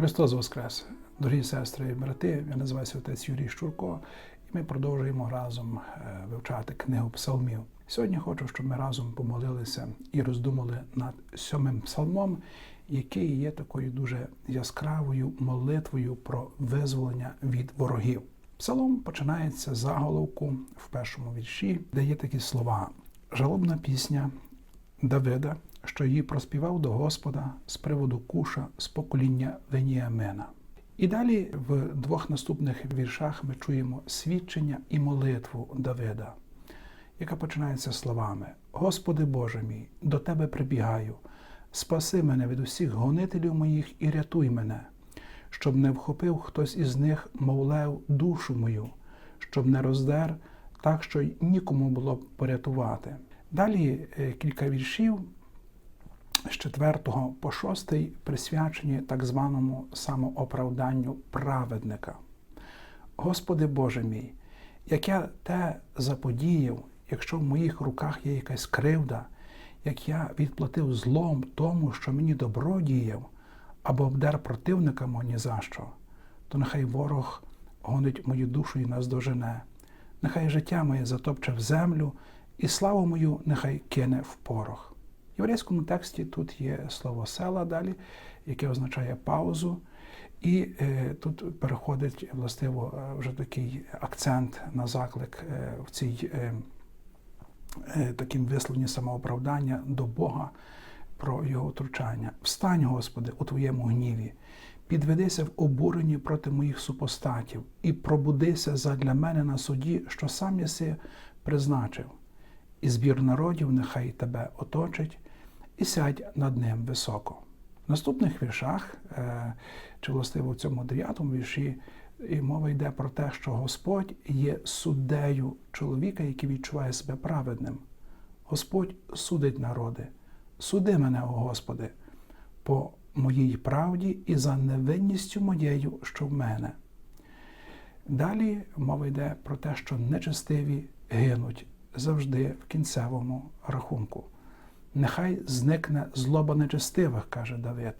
Христос Воскрес! Дорогі сестри і брати, я називаюся отець Юрій Щурко, і ми продовжуємо разом е, вивчати книгу псалмів. Сьогодні хочу, щоб ми разом помолилися і роздумали над сьомим псалмом, який є такою дуже яскравою молитвою про визволення від ворогів. Псалом починається з заголовку в першому вірші, де є такі слова: жалобна пісня Давида, що її проспівав до Господа з приводу куша з покоління Веніамена. І далі в двох наступних віршах ми чуємо свідчення і молитву Давида, яка починається словами: Господи Боже мій, до Тебе прибігаю, спаси мене від усіх гонителів моїх і рятуй мене, щоб не вхопив хтось із них, мов лев, душу мою, щоб не роздер, так що нікому було порятувати. Далі е, кілька віршів з 4 по 6 присвячені так званому самооправданню праведника. Господи Боже мій, як я те заподіяв, якщо в моїх руках є якась кривда, як я відплатив злом тому, що мені добро діяв, або обдер противника мого ні за що, то нехай ворог гонить мою душу і наздожене, нехай життя моє затопче в землю, і славу мою нехай кине в порох. Єврейському тексті тут є слово села далі, яке означає паузу. І е, тут переходить властиво е, вже такий акцент на заклик е, в цій е, е, таким висловленні самооправдання до Бога про його втручання. Встань, Господи, у Твоєму гніві, підведися в обуренні проти моїх супостатів і пробудися задля мене на суді, що сам єси призначив. І збір народів нехай тебе оточить і сядь над ним високо. В наступних віршах, е, чи властиво в цьому дев'ятому вірші, і мова йде про те, що Господь є суддею чоловіка, який відчуває себе праведним. Господь судить народи. Суди мене, о Господи, по моїй правді і за невинністю моєю, що в мене. Далі мова йде про те, що нечестиві гинуть завжди в кінцевому рахунку. Нехай зникне злоба нечестивих, каже Давид,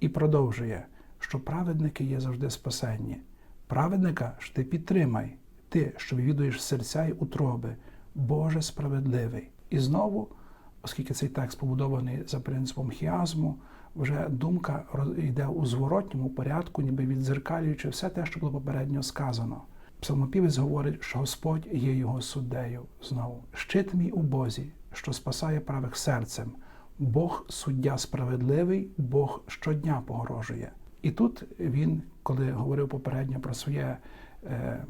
і продовжує, що праведники є завжди спасенні. Праведника ж ти підтримай, ти, що вивідуєш серця й утроби, Боже справедливий. І знову, оскільки цей текст побудований за принципом хіазму, вже думка йде у зворотньому порядку, ніби відзеркалюючи все те, що було попередньо сказано. Псалмопівець говорить, що Господь є його суддею знову. Щит мій у Бозі, що спасає правих серцем. Бог суддя справедливий, Бог щодня погрожує. І тут він, коли говорив попередньо про своє е,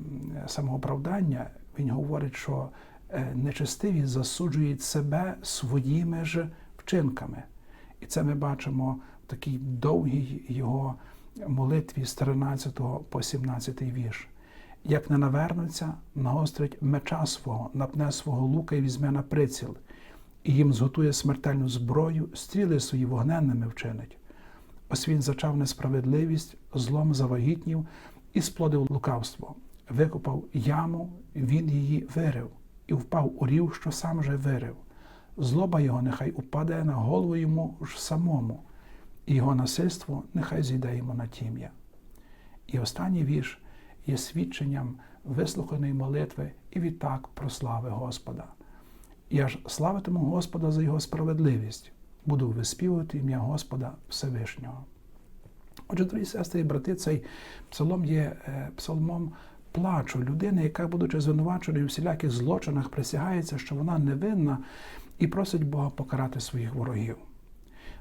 самооправдання, він говорить, що е, нечестиві засуджують себе своїми ж вчинками. І це ми бачимо в такій довгій його молитві з 13 по 17 вірш. Як не навернуться, нагострить меча свого, напне свого лука і візьме на приціл і їм зготує смертельну зброю, стріли свої вогненними вчинить. Ось він зачав несправедливість, злом завагітнів і сплодив лукавство, викопав яму, він її вирив, і впав у рів, що сам же вирив. Злоба його нехай упаде на голову йому ж самому, і його насильство нехай зійде йому на тім'я. І останній вірш є свідченням вислуханої молитви і відтак про слави Господа. Я ж славитиму Господа за Його справедливість, буду виспівувати ім'я Господа Всевишнього. Отже, дорогі сестри і брати, цей псалом є е, псалмом плачу людини, яка, будучи звинуваченою у всіляких злочинах, присягається, що вона невинна і просить Бога покарати своїх ворогів.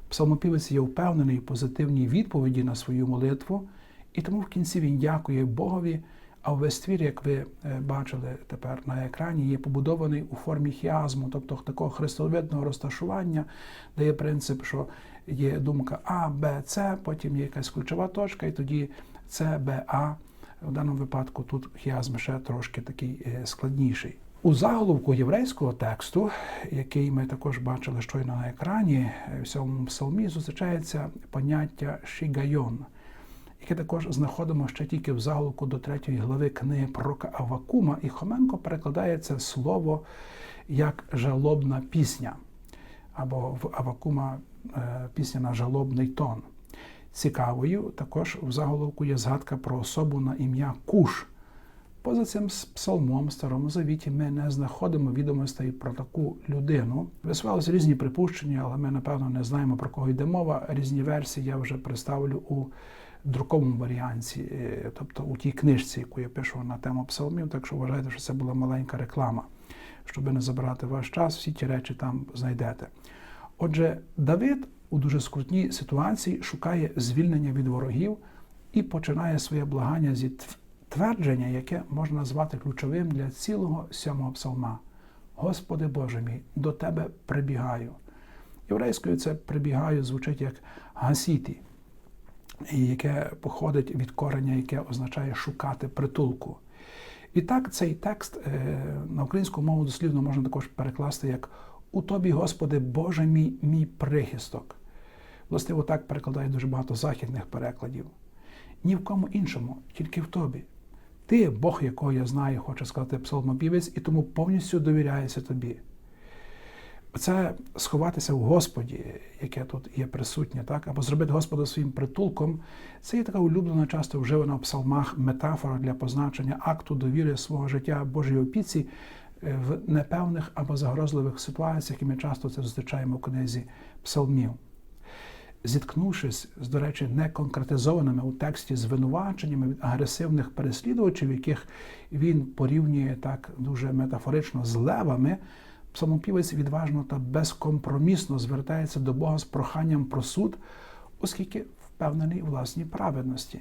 Псалмопівець є впевнений в позитивній відповіді на свою молитву, і тому в кінці він дякує Богові. А весь твір, як ви е, бачили тепер на екрані, є побудований у формі хіазму, тобто такого хрестовидного розташування, де є принцип, що є думка А, Б, С, потім є якась ключова точка, і тоді С, Б, А. В даному випадку тут хіазм ще трошки такий е, складніший. У заголовку єврейського тексту, який ми також бачили щойно на екрані, е, в цьому псалмі зустрічається поняття шігайон – яке також знаходимо ще тільки в заголовку до третьої глави книги пророка Авакума, і Хоменко перекладає це слово як жалобна пісня, або в Авакума е, пісня на жалобний тон. Цікавою також в заголовку є згадка про особу на ім'я Куш. Поза цим псалмом в Старому Завіті ми не знаходимо відомостей про таку людину. Висувалися різні припущення, але ми, напевно, не знаємо, про кого йде мова. Різні версії я вже представлю у друковому варіанті, е, тобто у тій книжці, яку я пишу на тему псалмів, так що вважайте, що це була маленька реклама. Щоб не забирати ваш час, всі ті речі там знайдете. Отже, Давид у дуже скрутній ситуації шукає звільнення від ворогів і починає своє благання зі твердження, яке можна назвати ключовим для цілого сьомого псалма. Господи Боже мій, до Тебе прибігаю. Єврейською це прибігаю звучить як гасіті, яке походить від кореня, яке означає шукати притулку. І так, цей текст е, на українську мову дослівно можна також перекласти як У тобі, Господи, Боже мій, мій прихисток. Властиво так перекладає дуже багато західних перекладів. Ні в кому іншому, тільки в тобі. Ти, Бог, якого я знаю, хоче сказати псалмопівець, і тому повністю довіряється тобі. Це сховатися в Господі, яке тут є присутнє, так? або зробити Господа своїм притулком, це є така улюблена, часто вживана в псалмах метафора для позначення акту довіри свого життя Божій опіці е, в непевних або загрозливих ситуаціях, і ми часто це зустрічаємо в книзі псалмів зіткнувшись з, до речі, неконкретизованими у тексті звинуваченнями від агресивних переслідувачів, яких він порівнює так дуже метафорично з левами, псалмопівець відважно та безкомпромісно звертається до Бога з проханням про суд, оскільки впевнений у власній праведності.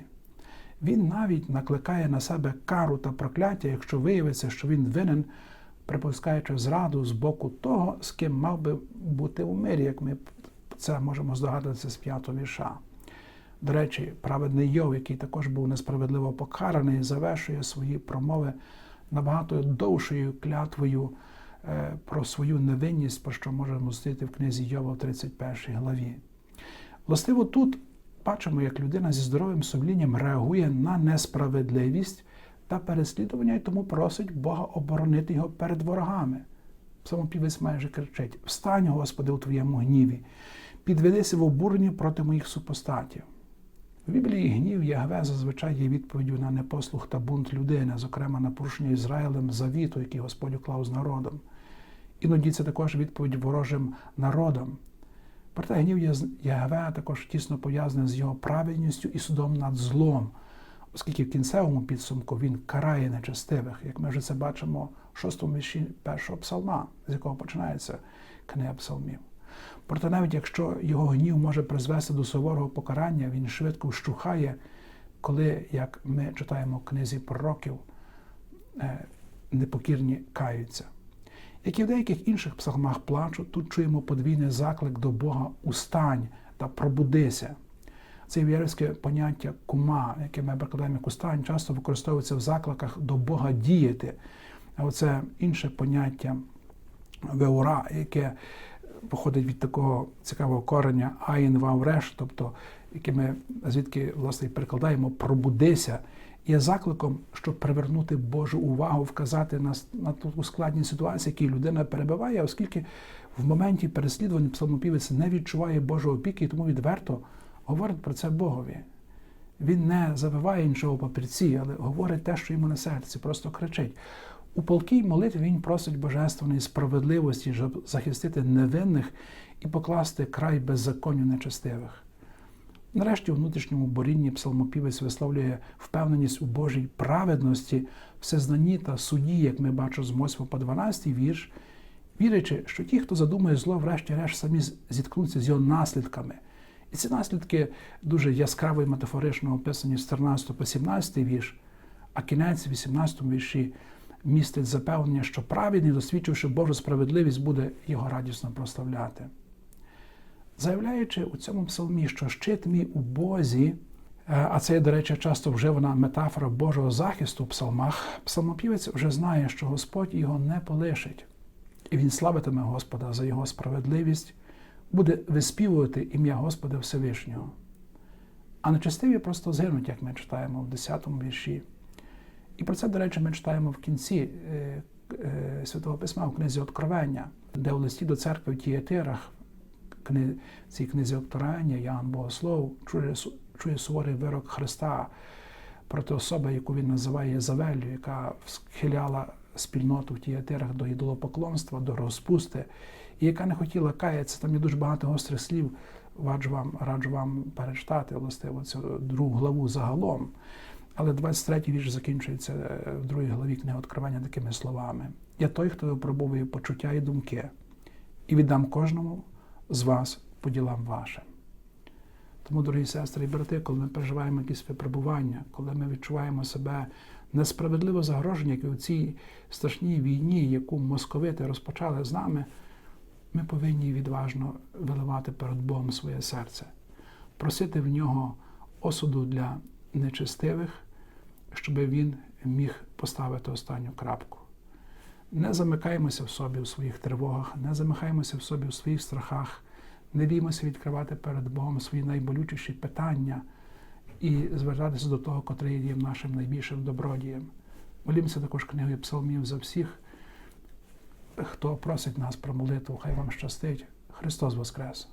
Він навіть накликає на себе кару та прокляття, якщо виявиться, що він винен, припускаючи зраду з боку того, з ким мав би бути у мирі, як ми це можемо здогадатися з п'ятого вірша. До речі, праведний Йов, який також був несправедливо покараний, завершує свої промови набагато довшою клятвою про свою невинність, про що можемо зустріти в книзі Йова в 31 главі. Властиво, тут бачимо, як людина зі здоровим сумлінням реагує на несправедливість та переслідування, і тому просить Бога оборонити його перед ворогами. Псалмопівець майже кричить: Встань, Господи, у твоєму гніві підведися в обуренні проти моїх супостатів. В Біблії гнів Ягве зазвичай є відповіддю на непослух та бунт людини, зокрема на порушення Ізраїлем завіту, який Господь уклав з народом. Іноді це також відповідь ворожим народам. Проте гнів Ягве також тісно пов'язаний з його праведністю і судом над злом, оскільки в кінцевому підсумку він карає нечестивих, як ми вже це бачимо в шостому вірші першого псалма, з якого починається книга псалмів. Проте, навіть якщо його гнів може призвести до суворого покарання, він швидко вщухає, коли, як ми читаємо в книзі пророків, е, непокірні каються. Як і в деяких інших псалмах плачу, тут чуємо подвійний заклик до Бога устань та пробудися. Це єврейське поняття кума, яке ми перекладаємо як устань, часто використовується в закликах до Бога діяти. А оце інше поняття веура, яке походить від такого цікавого кореня Айн Вавреш, тобто яке ми звідки власне перекладаємо пробудися, є закликом, щоб привернути Божу увагу, вказати на на ту складні ситуації, які людина перебуває, оскільки в моменті переслідування псалмопівець не відчуває Божого опіки, і тому відверто говорить про це Богові. Він не забиває іншого папірці, але говорить те, що йому на серці, просто кричить. У полкій молитві він просить божественної справедливості, щоб захистити невинних і покласти край беззаконню нечестивих. Нарешті, у внутрішньому борінні псалмопівець висловлює впевненість у Божій праведності, всезнанні та суді, як ми бачимо з 8 по 12 вірш, вірячи, що ті, хто задумує зло, врешті-решт самі зіткнуться з його наслідками. І ці наслідки дуже яскраво і метафорично описані з 14 по 17 вірш, а кінець 18 вірші містить запевнення, що праведний, досвідчивши Божу справедливість, буде його радісно прославляти. Заявляючи у цьому псалмі, що щит мій у Бозі, е, а це, до речі, часто вживана метафора Божого захисту в псалмах, псалмопівець вже знає, що Господь його не полишить, і він славитиме Господа за його справедливість, буде виспівувати ім'я Господа Всевишнього. А нечестиві просто згинуть, як ми читаємо в 10 му вірші. І про це, до речі, ми читаємо в кінці е, е, Святого Письма у книзі Откровення, де у листі до церкви в Тієтирах цій книзі Обторання Ян Богослов чує, чує суворий вирок Христа проти особи, яку він називає Єзавеллю, яка схиляла спільноту в тіятирах до ідолопоклонства, до розпусти, і яка не хотіла каятися. Там є дуже багато гострих слів. Раджу вам, раджу вам перечитати властиво цю другу главу загалом. Але 23-й вірш закінчується е, в другій главі книги Откривання такими словами: Я той, хто випробовує почуття і думки, і віддам кожному з вас по ділам вашим. Тому, дорогі сестри і брати, коли ми переживаємо якісь випробування, коли ми відчуваємо себе несправедливо загрожені, як у цій страшній війні, яку московити розпочали з нами, ми повинні відважно виливати перед Богом своє серце, просити в нього осуду для нечестивих, щоб він міг поставити останню крапку. Не замикаємося в собі у своїх тривогах, не замикаємося в собі у своїх страхах, не біймося відкривати перед Богом свої найболючіші питання і звертатися до того, котрий є нашим найбільшим добродієм. Молімося також книгою псалмів за всіх, хто просить нас про молитву, хай вам щастить. Христос Воскрес!